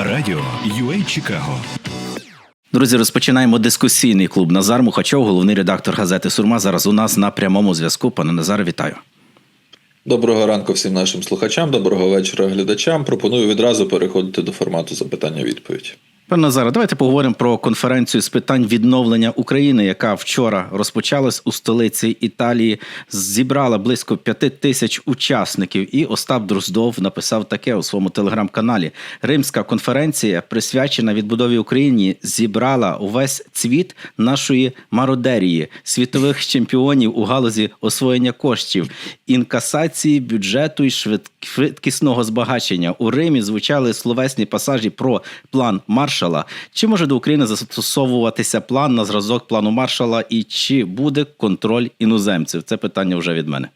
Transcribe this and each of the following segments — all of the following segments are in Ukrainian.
Радіо UA Чикаго. Друзі, розпочинаємо дискусійний клуб. Назар Мухачов, головний редактор газети Сурма. Зараз у нас на прямому зв'язку. Пане Назаре, вітаю. Доброго ранку всім нашим слухачам, доброго вечора глядачам. Пропоную відразу переходити до формату запитання-відповідь. Пане Назаре, давайте поговоримо про конференцію з питань відновлення України, яка вчора розпочалась у столиці Італії. Зібрала близько п'яти тисяч учасників. І Остап Дроздов написав таке у своєму телеграм-каналі: Римська конференція, присвячена відбудові України, зібрала увесь цвіт нашої мародерії, світових чемпіонів у галузі освоєння коштів, інкасації бюджету і швидкісного збагачення. У Римі звучали словесні пасажі про план Маршала. Чи може до України застосовуватися план на зразок плану Маршала, і чи буде контроль іноземців? Це питання вже від мене.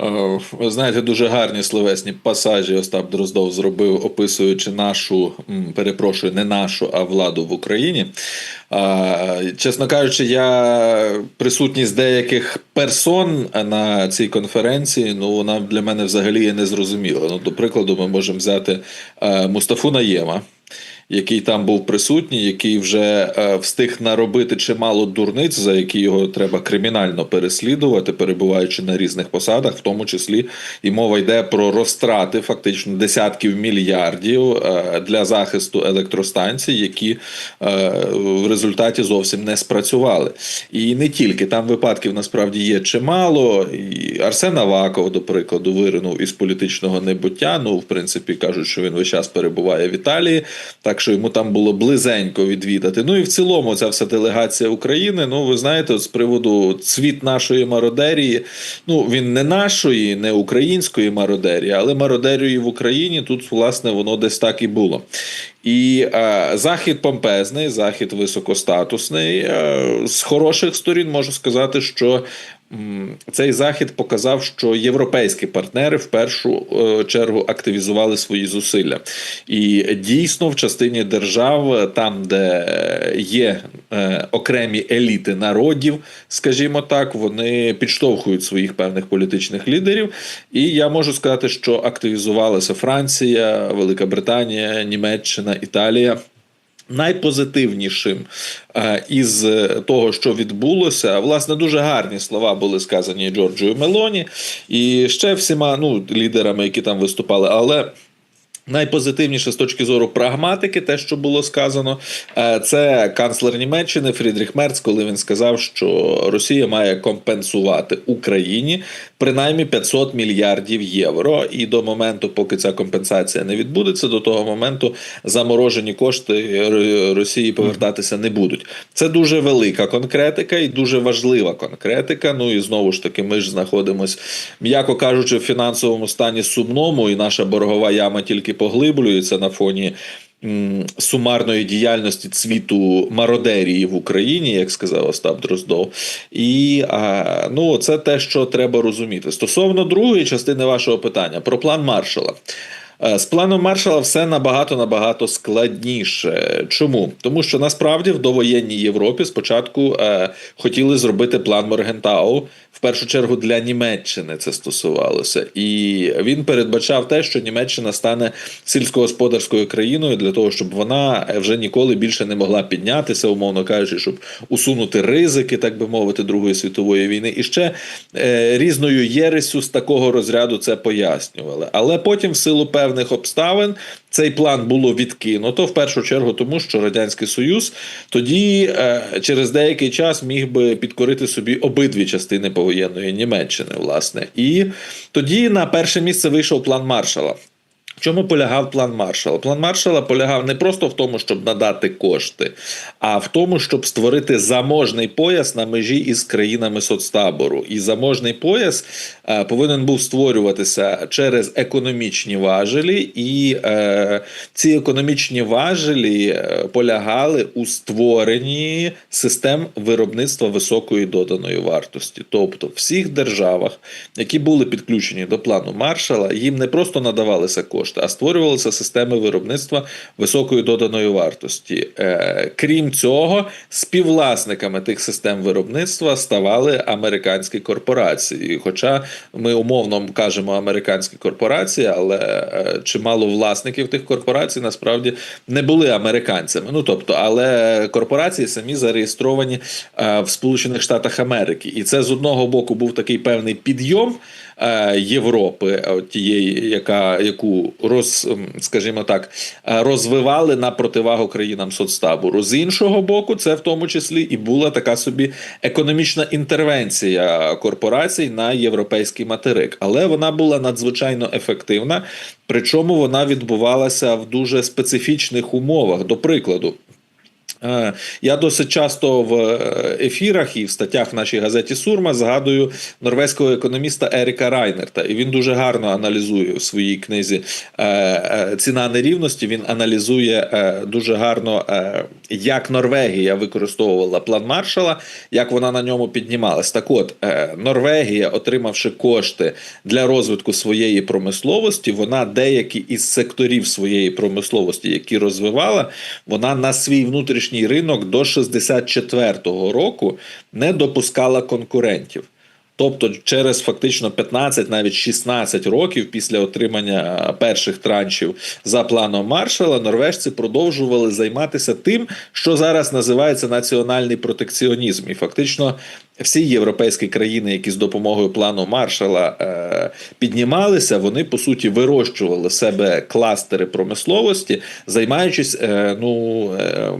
Е, Ви знаєте, дуже гарні словесні пасажі Остап Дроздов зробив, описуючи нашу, перепрошую, не нашу, а владу в Україні. Е, Чесно кажучи, я присутність деяких персон на цій конференції, ну вона для мене взагалі є незрозуміла. Ну, до прикладу, ми можемо взяти е, Мустафу Наєма. Який там був присутній, який вже е, встиг наробити чимало дурниць, за які його треба кримінально переслідувати, перебуваючи на різних посадах, в тому числі і мова йде про розтрати фактично десятків мільярдів е, для захисту електростанцій, які е, в результаті зовсім не спрацювали. І не тільки там випадків насправді є чимало. І Арсен Аваков, до прикладу, виринув із політичного небуття. Ну, в принципі, кажуть, що він весь час перебуває в Італії, так що йому там було близенько відвідати. Ну і в цілому, ця вся делегація України. Ну, ви знаєте, от з приводу цвіт нашої мародерії. Ну, він не нашої, не української мародерії, але мародерії в Україні тут, власне, воно десь так і було. І е, захід помпезний, захід високостатусний. Е, з хороших сторін можу сказати, що цей захід показав, що європейські партнери в першу е, чергу активізували свої зусилля. І дійсно в частині держав, е, там, де є е, окремі еліти народів, скажімо так, вони підштовхують своїх певних політичних лідерів. І я можу сказати, що активізувалася Франція, Велика Британія, Німеччина, Італія. Найпозитивнішим е, із е, того, що відбулося, власне, дуже гарні слова були сказані Джорджою Мелоні і ще всіма ну, лідерами, які там виступали. Але Найпозитивніше з точки зору прагматики, те, що було сказано, е, це канцлер Німеччини Фрідріх Мерц, коли він сказав, що Росія має компенсувати Україні принаймні 500 мільярдів євро. І до моменту, поки ця компенсація не відбудеться, до того моменту заморожені кошти Росії повертатися не будуть. Це дуже велика конкретика і дуже важлива конкретика. Ну і знову ж таки, ми ж знаходимося, м'яко кажучи, в фінансовому стані сумному, і наша боргова яма тільки поглиблюється на фоні. Сумарної діяльності цвіту мародерії в Україні, як сказав Остап Дроздов, і ну це те, що треба розуміти. Стосовно другої частини вашого питання про план Маршала. Е, З планом Маршала все набагато набагато складніше. Чому? Тому що насправді в довоєнній Європі спочатку е, хотіли зробити план Моргентау. В першу чергу для Німеччини це стосувалося, і він передбачав те, що Німеччина стане сільськогосподарською країною для того, щоб вона вже ніколи більше не могла піднятися, умовно кажучи, щоб усунути ризики, так би мовити, Другої світової війни. І ще е, різною єресю з такого розряду це пояснювали. Але потім, в силу певних обставин, цей план було відкинуто в першу чергу, тому що радянський союз тоді е, через деякий час міг би підкорити собі обидві частини повоєнної Німеччини, власне, і тоді на перше місце вийшов план Маршала. Чому полягав план Маршала? План Маршала полягав не просто в тому, щоб надати кошти, а в тому, щоб створити заможний пояс на межі із країнами соцтабору. І заможний пояс е, повинен був створюватися через економічні важелі, і е, ці економічні важелі е, полягали у створенні систем виробництва високої доданої вартості. Тобто, в всіх державах, які були підключені до плану Маршала, їм не просто надавалися кошти. Кошти, а створювалися системи виробництва високої доданої вартості. Е, Крім цього, співвласниками тих систем виробництва ставали американські корпорації. Хоча ми умовно кажемо американські корпорації, але е, чимало власників тих корпорацій насправді не були американцями. Ну тобто, але корпорації самі зареєстровані е, в Сполучених Штатах Америки, і це з одного боку був такий певний підйом. Е, Європи, е, тієї, яка яку роз, скажімо так, е, розвивали на противагу країнам соцтабору. З іншого боку, це в тому числі і була така собі економічна інтервенція корпорацій на європейський материк, але вона була надзвичайно ефективна. Причому вона відбувалася в дуже специфічних умовах. До прикладу. Е, Я досить часто в е, ефірах і в статтях в нашій газеті Сурма згадую норвезького економіста Еріка Райнерта, і він дуже гарно аналізує в своїй книзі е, Ціна нерівності. Він аналізує дуже гарно, як Норвегія використовувала план Маршала, як вона на ньому піднімалась. Так от, Норвегія, отримавши кошти для розвитку своєї промисловості, вона деякі із секторів своєї промисловості, які розвивала, вона на свій внутрішній ринок до 64-го року не допускала конкурентів. Тобто, через фактично 15, навіть 16 років після отримання перших траншів за планом Маршала, норвежці продовжували займатися тим, що зараз називається національний протекціонізм. І фактично всі європейські країни, які з допомогою плану Маршала е, піднімалися, вони по суті вирощували себе кластери промисловості, займаючись, е, ну, е,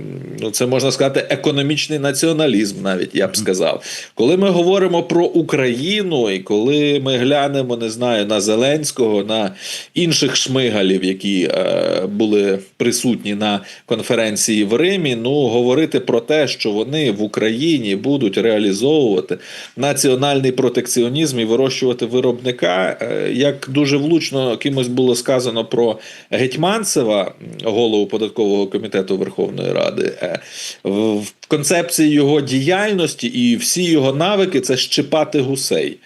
ну це можна сказати, економічний націоналізм, навіть я б сказав. Коли ми говоримо про Україну, і коли ми глянемо, не знаю, на Зеленського, на інших шмигалів, які е, були присутні на конференції в Римі, ну говорити про те, що вони в Україні будуть реалізовувати національний протекціонізм і вирощувати виробника, е, як дуже влучно кимось було сказано про Гетьманцева, голову податкового комітету Верховної Ради, е, в концепції його діяльності і всі його навики це щипати гусей.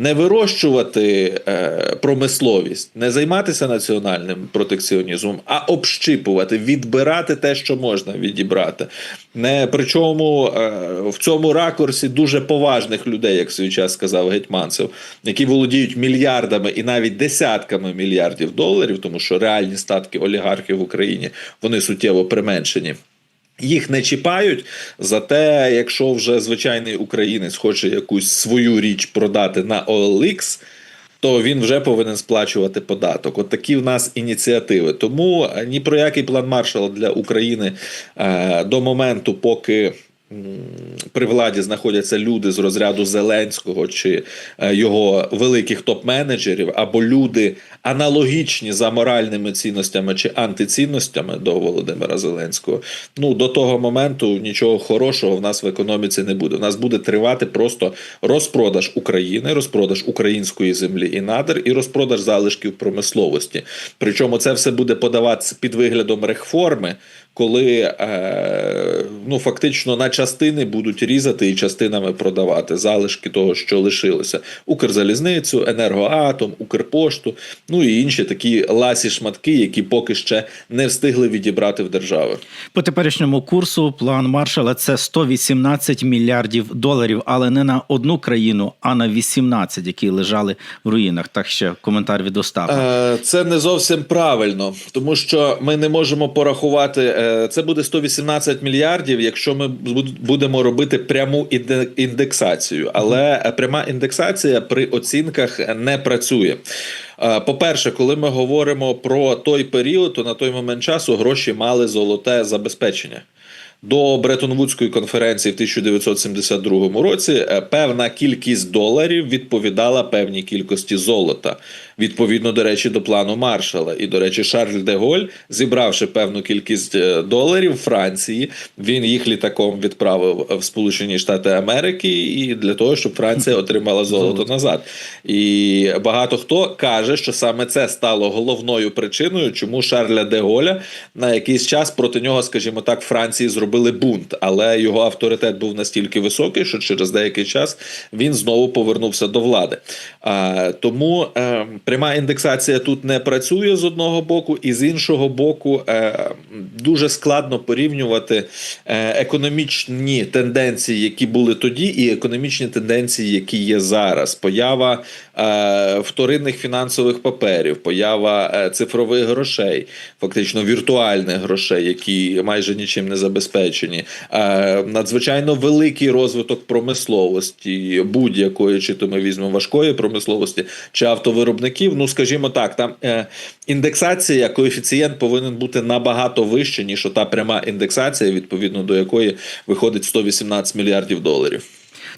Не вирощувати е, промисловість, не займатися національним протекціонізмом, а общипувати, відбирати те, що можна відібрати. Не причому е, в цьому ракурсі дуже поважних людей, як свій час сказав Гетьманцев, які володіють мільярдами і навіть десятками мільярдів доларів, тому що реальні статки олігархів в Україні вони суттєво применшені. Їх не чіпають, зате, якщо вже звичайний українець хоче якусь свою річ продати на OLX, то він вже повинен сплачувати податок. От такі в нас ініціативи. Тому е, ні про який план Маршала для України е, до моменту, поки. При владі знаходяться люди з розряду Зеленського чи е, його великих топ-менеджерів, або люди аналогічні за моральними цінностями чи антицінностями до Володимира Зеленського. Ну до того моменту нічого хорошого в нас в економіці не буде. У нас буде тривати просто розпродаж України, розпродаж української землі і надр, і розпродаж залишків промисловості. Причому це все буде подаватися під виглядом реформи. Коли е, ну фактично на частини будуть різати і частинами продавати залишки того, що лишилося: Укрзалізницю, енергоатом, Укрпошту, ну і інші такі ласі шматки, які поки ще не встигли відібрати в держави. По теперішньому курсу план Маршала це 118 мільярдів доларів, але не на одну країну, а на 18, які лежали в руїнах. Так ще коментар від Остапа. Е, Це не зовсім правильно, тому що ми не можемо порахувати. е, Це буде 118 мільярдів, якщо ми будемо робити пряму індексацію. Але е, пряма індексація при оцінках не працює. Е, По-перше, коли ми говоримо про той період, то на той момент часу гроші мали золоте забезпечення. До Бреттон-Вудської конференції в 1972 році е, певна кількість доларів відповідала певній кількості золота. Відповідно, до речі, до плану Маршала. І, до речі, Шарль де Голь, зібравши певну кількість е, доларів Франції, він їх літаком відправив в Сполучені Штати Америки і для того, щоб Франція отримала золото назад. І багато хто каже, що саме це стало головною причиною, чому Шарля де Голля на якийсь час проти нього, скажімо так, Франції зробили бунт, але його авторитет був настільки високий, що через деякий час він знову повернувся до влади. А, тому е, пряма індексація тут не працює з одного боку, і з іншого боку, е, дуже складно порівнювати е, економічні тенденції, які були тоді, і економічні тенденції, які є зараз. Поява е, вторинних фінансових паперів, поява цифрових грошей, фактично віртуальних грошей, які майже нічим не забезпечені. Надзвичайно великий розвиток промисловості будь-якої, чи то ми візьмемо важкої промисловості, чи автовиробників. Ну, скажімо так, там е, індексація, коефіцієнт повинен бути набагато вище, ніж та пряма індексація, відповідно до якої виходить 118 мільярдів доларів.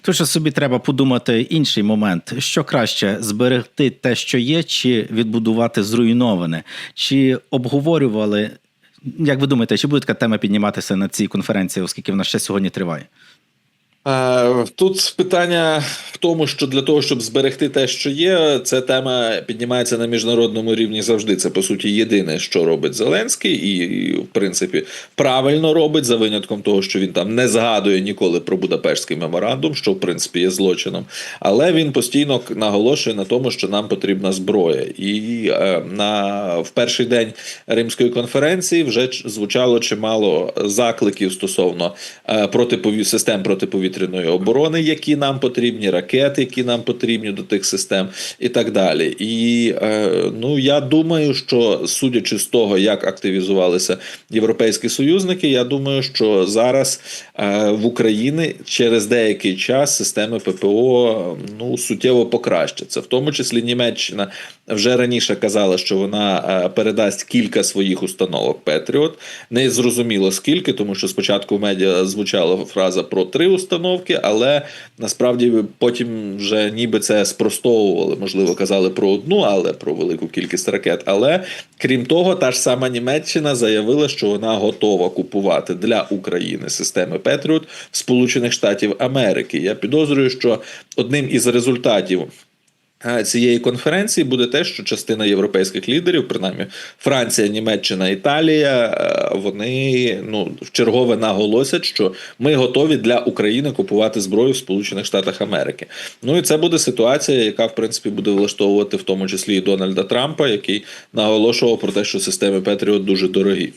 Же собі треба подумати інший момент: що краще зберегти те, що є, чи відбудувати зруйноване, чи обговорювали. Як ви думаєте, чи буде така тема підніматися на цій конференції, оскільки вона ще сьогодні триває? Е, Тут питання в тому, що для того, щоб зберегти те, що є, ця тема піднімається на міжнародному рівні завжди. Це по суті єдине, що робить Зеленський, і в принципі правильно робить за винятком того, що він там не згадує ніколи про Будапештський меморандум, що в принципі є злочином. Але він постійно наголошує на тому, що нам потрібна зброя. І е, на в перший день Римської конференції вже звучало чимало закликів стосовно е, протипові систем протиповітряної оборони, які нам потрібні, ракети, які нам потрібні до тих систем, і так далі. І е, ну я думаю, що судячи з того, як активізувалися європейські союзники, я думаю, що зараз е, в Україні через деякий час системи ППО ну суттєво покращаться, в тому числі Німеччина вже раніше казала, що вона е, передасть кілька своїх установок Петріот. Не зрозуміло скільки, тому що спочатку в медіа звучала фраза про три установки, але насправді потім вже ніби це спростовували. Можливо, казали про одну, але про велику кількість ракет. Але крім того, та ж сама Німеччина заявила, що вона готова купувати для України системи Петріот Сполучених Штатів Америки. Я підозрюю, що одним із результатів. Цієї конференції буде те, що частина європейських лідерів, принаймні Франція, Німеччина, Італія, е, вони ну в чергове наголосять, що ми готові для України купувати зброю в Сполучених Штатах Америки. Ну і це буде ситуація, яка в принципі буде влаштовувати в тому числі і Дональда Трампа, який наголошував про те, що системи Петріот дуже дорогі.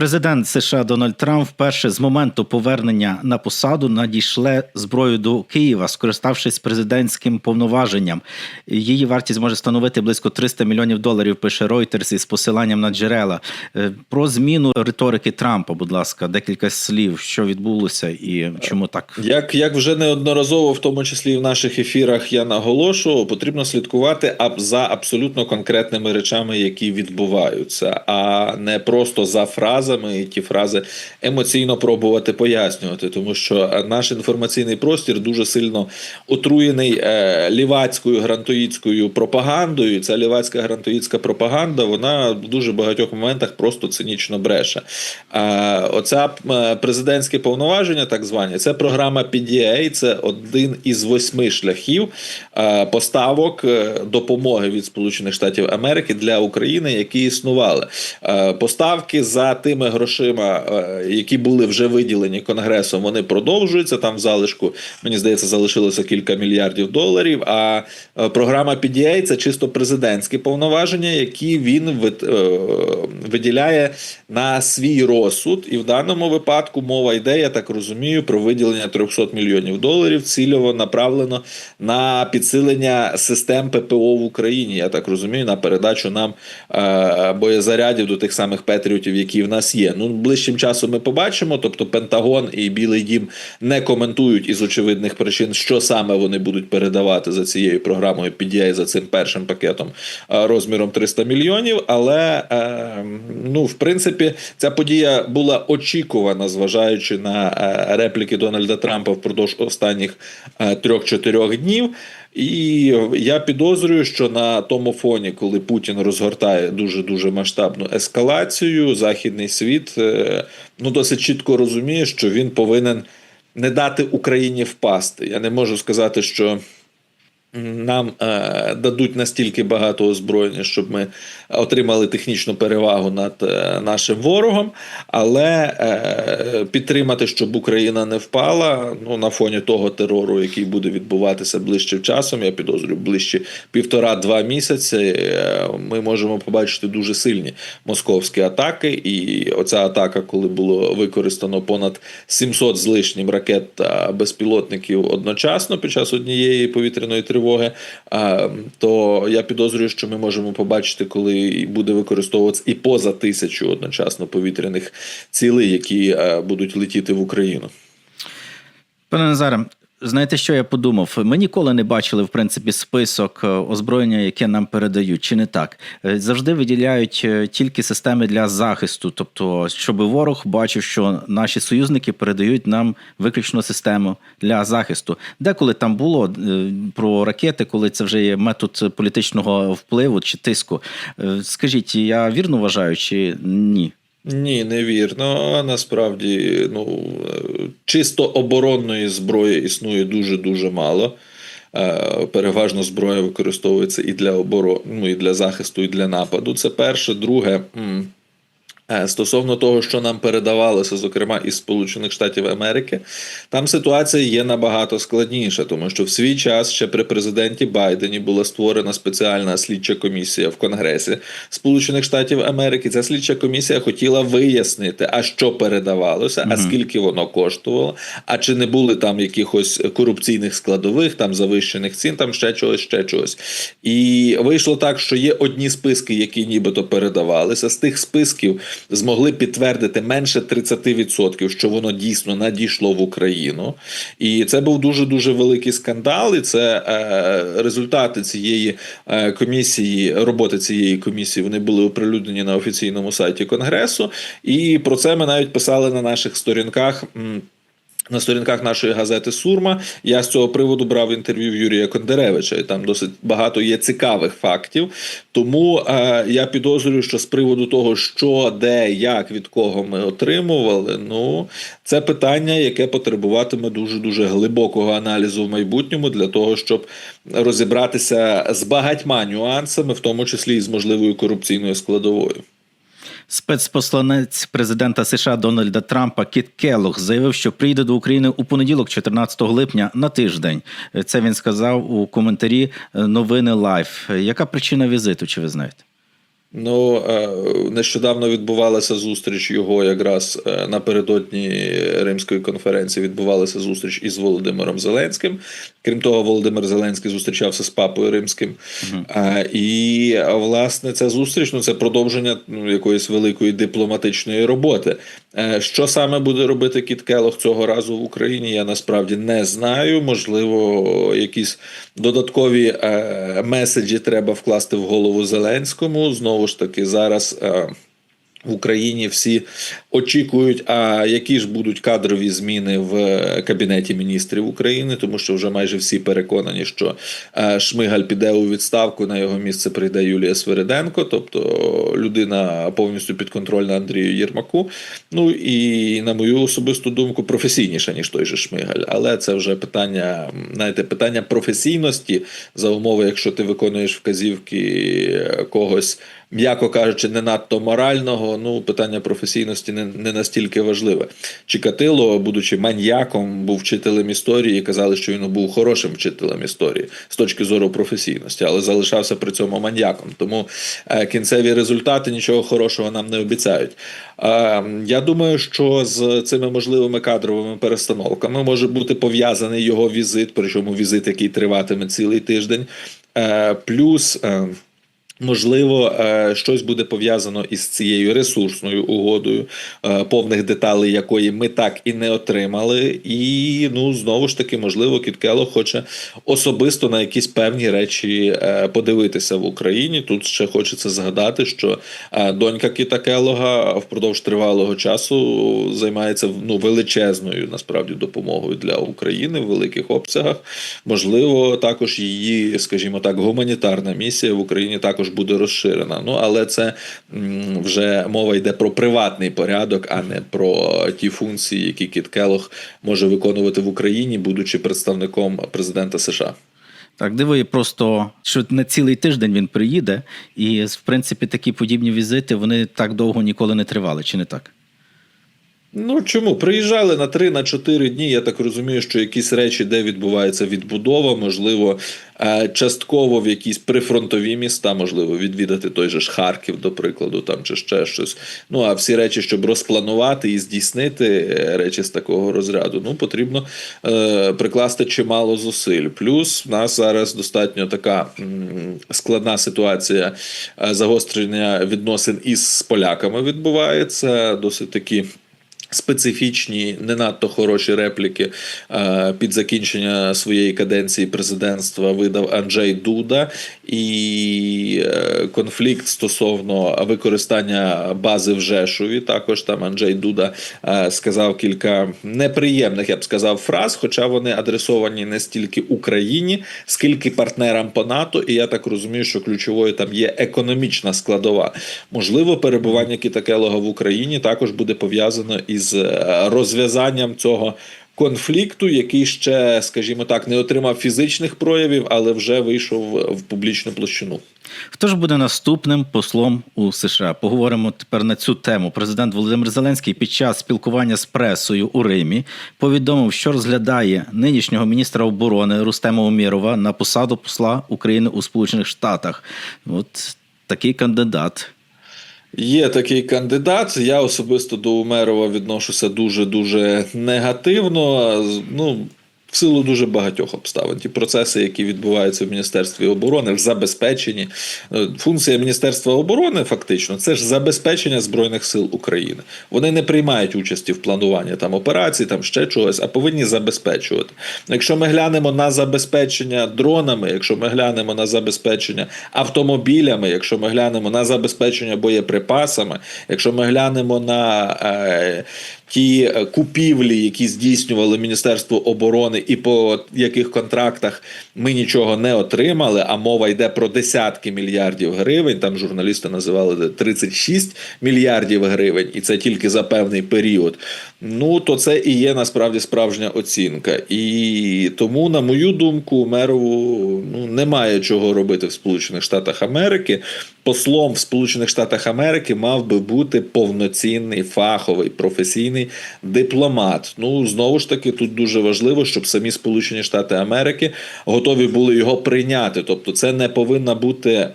Президент США Дональд Трамп вперше з моменту повернення на посаду надійшле зброю до Києва, скориставшись президентським повноваженням. Її вартість може становити близько 300 мільйонів доларів. Пише Reuters із посиланням на джерела. Е, Про зміну риторики Трампа, будь ласка, декілька слів, що відбулося і чому так. Як, як вже неодноразово, в тому числі в наших ефірах, я наголошував, потрібно слідкувати аб- за абсолютно конкретними речами, які відбуваються, а не просто за фразами і ті фрази емоційно пробувати пояснювати, тому що наш інформаційний простір дуже сильно отруєний е, лівацькою грантоїдською пропагандою. Ця лівацька грантоїдська пропаганда вона в дуже багатьох моментах просто цинічно бреше. Оця е, президентське повноваження, так звані, це програма PDA, це один із восьми шляхів е, поставок е, допомоги від Сполучених Штатів Америки для України, які існували. Е, Поставки за тими грошима, е, які були вже виділені Конгресом, вони продовжуються. Там в залишку, мені здається, залишилося кілька мільярдів доларів. А е, програма PDA – це чисто президентські повноваження, які він е, виділяє на свій розсуд. І в даному випадку мова йде, я так розумію, про виділення 300 мільйонів доларів цільово направлено на підсилення систем ППО в Україні. Я так розумію, на передачу нам боєзарядів до тих самих Петріотів, які в нас є. Ну, ближчим часом ми побачимо. Тобто, Пентагон і Білий Дім не коментують із очевидних причин, що саме вони будуть передавати за цією програмою PDA, за цим першим пакетом е, розміром 300 мільйонів. Але е, ну, в принципі, ця подія була очікувана, зважаючи на е, репліки Дональда Трампа впродовж останніх трьох-чотирьох днів. І я підозрюю, що на тому фоні, коли Путін розгортає дуже дуже масштабну ескалацію, західний світ е, ну досить чітко розуміє, що він повинен не дати Україні впасти. Я не можу сказати, що нам е, дадуть настільки багато озброєння, щоб ми отримали технічну перевагу над е, нашим ворогом, але е, підтримати, щоб Україна не впала ну, на фоні того терору, який буде відбуватися ближче часом, я підозрюю, ближче півтора-два місяці. е, Ми можемо побачити дуже сильні московські атаки. І оця атака, коли було використано понад 700 з лишнім ракет та безпілотників одночасно під час однієї повітряної тривоги, а, то я підозрюю, що ми можемо побачити, коли буде використовуватися і поза тисячу одночасно повітряних цілей, які е, будуть летіти в Україну. Пане Назаре, знаєте, що я подумав? Ми ніколи не бачили, в принципі, список е, озброєння, яке нам передають, чи не так? Е, Завжди виділяють е, тільки системи для захисту, тобто, щоб ворог бачив, що наші союзники передають нам виключно систему для захисту. Деколи там було про ракети, коли це вже є метод політичного впливу чи тиску. Скажіть, я вірно вважаю, чи ні? Ні, невірно. Насправді, ну е, чисто оборонної зброї існує дуже дуже мало. Е, Переважно зброя використовується і для оборони, ну, і для захисту, і для нападу. Це перше. Друге, стосовно того, що нам передавалося, зокрема із Сполучених Штатів Америки, там ситуація є набагато складніша, тому що в свій час ще при президенті Байдені була створена спеціальна слідча комісія в Конгресі Сполучених Штатів Америки. Ця слідча комісія хотіла вияснити, а що передавалося, а скільки воно коштувало, а чи не були там якихось корупційних складових, там завищених цін, там ще чогось, ще чогось. І вийшло так, що є одні списки, які нібито передавалися. З тих списків змогли підтвердити менше 30%, що воно дійсно надійшло в Україну. І це був дуже дуже великий скандал. І це е, результати цієї е, комісії, роботи цієї комісії, вони були оприлюднені на офіційному сайті Конгресу. І про це ми навіть писали на наших сторінках. На сторінках нашої газети Сурма я з цього приводу брав інтерв'ю Юрія Кондеревича, і там досить багато є цікавих фактів. Тому е, я підозрюю, що з приводу того, що, де, як, від кого ми отримували, ну це питання, яке потребуватиме дуже дуже глибокого аналізу в майбутньому для того, щоб розібратися з багатьма нюансами, в тому числі і з можливою корупційною складовою. Спецпосланець президента США Дональда Трампа Кіт Келлог заявив, що прийде до України у понеділок, 14 липня, на тиждень. Це він сказав у коментарі е, новини Лайф. Яка причина візиту? Чи ви знаєте? Ну е, нещодавно відбувалася зустріч його якраз е, напередодні Римської конференції. Відбувалася зустріч із Володимиром Зеленським. Крім того, Володимир Зеленський зустрічався з папою римським. Угу. І власне ця зустріч ну це продовження ну, якоїсь великої дипломатичної роботи. Е, Що саме буде робити Кіт Келох цього разу в Україні? Я насправді не знаю. Можливо, якісь додаткові е, меседжі треба вкласти в голову Зеленському. Знову ж таки, зараз. Е, в Україні всі очікують, а які ж будуть кадрові зміни в кабінеті міністрів України, тому що вже майже всі переконані, що е, Шмигаль піде у відставку. На його місце прийде Юлія Свириденко, тобто людина повністю підконтрольна Андрію Єрмаку. Ну і на мою особисту думку, професійніша ніж той же Шмигаль. Але це вже питання, знаєте, питання професійності за умови, якщо ти виконуєш вказівки когось м'яко кажучи, не надто морального. Ну, питання професійності не, не настільки важливе. Чикатило, будучи маньяком, був вчителем історії, казали, що він був хорошим вчителем історії з точки зору професійності, але залишався при цьому маньяком. Тому е, кінцеві результати нічого хорошого нам не обіцяють. Е, я думаю, що з цими можливими кадровими перестановками може бути пов'язаний його візит, причому візит, який триватиме цілий тиждень. Е, плюс. Можливо, е, щось буде пов'язано із цією ресурсною угодою, е, повних деталей якої ми так і не отримали. І ну знову ж таки, можливо, Кіткело хоче особисто на якісь певні речі е, подивитися в Україні. Тут ще хочеться згадати, що донька Кіта Келога впродовж тривалого часу займається ну величезною насправді допомогою для України в великих обсягах. Можливо, також її, скажімо так, гуманітарна місія в Україні також буде розширена. Ну але це вже мова йде про приватний порядок, а не про ті функції, які Кіт Келох може виконувати в Україні, будучи представником президента США. Так, диви, просто, що на цілий тиждень він приїде, і в принципі такі подібні візити вони так довго ніколи не тривали, чи не так? Ну чому? Приїжджали на 3 на 4 дні. Я так розумію, що якісь речі, де відбувається відбудова, можливо, е, частково в якісь прифронтові міста, можливо, відвідати той же ж Харків, до прикладу, там чи ще щось. Ну а всі речі, щоб розпланувати і здійснити е, речі з такого розряду, ну потрібно е, прикласти чимало зусиль. Плюс в нас зараз достатньо така складна ситуація е, загострення відносин із поляками відбувається. Досить такі. Специфічні, не надто хороші репліки е, під закінчення своєї каденції президентства видав Анджей Дуда, і е, конфлікт стосовно використання бази в Жешові. Також там Анджей Дуда е, сказав кілька неприємних, я б сказав, фраз, хоча вони адресовані не стільки Україні, скільки партнерам по НАТО. І я так розумію, що ключовою там є економічна складова. Можливо, перебування Кіта Келога в Україні також буде пов'язано із е, розв'язанням цього. Конфлікту, який ще, скажімо так, не отримав фізичних проявів, але вже вийшов в публічну площину. Хто ж буде наступним послом у США? Поговоримо тепер на цю тему. Президент Володимир Зеленський під час спілкування з пресою у Римі повідомив, що розглядає нинішнього міністра оборони Рустема Умєрова на посаду посла України у Сполучених Штатах. От такий кандидат. Є такий кандидат. Я особисто до Умерова відношуся дуже дуже негативно. Ну. Силу дуже багатьох обставин. Ті процеси, які відбуваються в Міністерстві оборони, в забезпеченні. Е, Функція Міністерства оборони фактично це ж забезпечення Збройних сил України. Вони не приймають участі в плануванні там операцій, там ще чогось, а повинні забезпечувати. Якщо ми глянемо на забезпечення дронами, якщо ми глянемо на забезпечення автомобілями, якщо ми глянемо на забезпечення боєприпасами, якщо ми глянемо на е, ті е, купівлі, які здійснювали Міністерство оборони, і по яких контрактах ми нічого не отримали, а мова йде про десятки мільярдів гривень. Там журналісти називали 36 мільярдів гривень, і це тільки за певний період. Ну то це і є насправді справжня оцінка. І тому, на мою думку, мерову ну немає чого робити в Сполучених Штатах Америки. Послом в Сполучених Штатах Америки мав би бути повноцінний фаховий професійний дипломат. Ну знову ж таки, тут дуже важливо, щоб самі Сполучені Штати Америки готові були його прийняти. Тобто, це не повинна бути.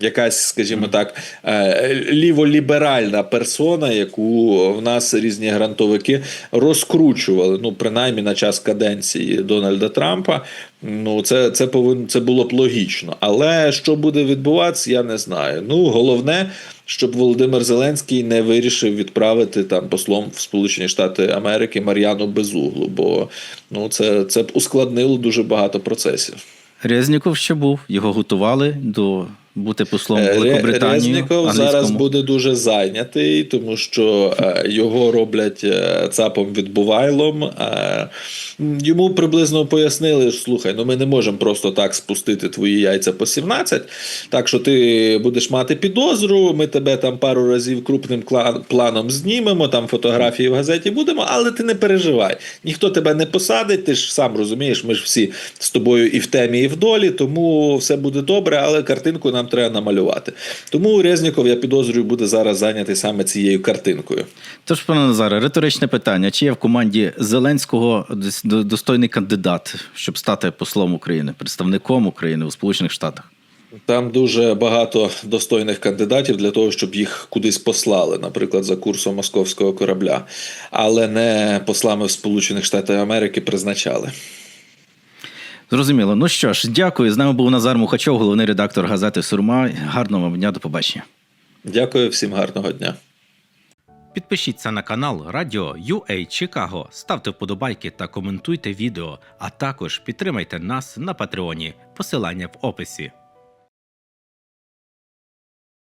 Якась, скажімо так, е, ліволіберальна персона, яку в нас різні грантовики розкручували. Ну, принаймні на час каденції Дональда Трампа. Ну, це, це повинно це було б логічно. Але що буде відбуватися, я не знаю. Ну, головне, щоб Володимир Зеленський не вирішив відправити там послом в Сполучені Штати Америки Мар'яну Безуглу, бо ну, це, це б ускладнило дуже багато процесів. Резніков ще був, його готували до бути послом Великобританії. Резніков зараз буде дуже зайнятий, тому що е, його роблять е, цапом відбувайлом. Е, йому приблизно пояснили: що, слухай, ну ми не можемо просто так спустити твої яйця по 17, так що ти будеш мати підозру. Ми тебе там пару разів крупним планом знімемо, там фотографії в газеті будемо, але ти не переживай. Ніхто тебе не посадить. Ти ж сам розумієш, ми ж всі з тобою і в темі, і в долі, тому все буде добре, але картинку нам треба намалювати. Тому Резніков, я підозрюю, буде зараз зайнятий саме цією картинкою. Тож, пане Назаре, риторичне питання: чи є в команді Зеленського дос- до- достойний кандидат, щоб стати послом України, представником України у Сполучених Штатах? Там дуже багато достойних кандидатів для того, щоб їх кудись послали, наприклад, за курсом московського корабля, але не послами в Сполучених Штатів Америки призначали. Зрозуміло. Ну що ж, дякую. З нами був Назар Мухачов, головний редактор газети Сурма. Гарного вам дня, до побачення. Дякую всім гарного дня. Підпишіться на канал Радіо UA Чикаго, ставте вподобайки та коментуйте відео, а також підтримайте нас на Патреоні. Посилання в описі.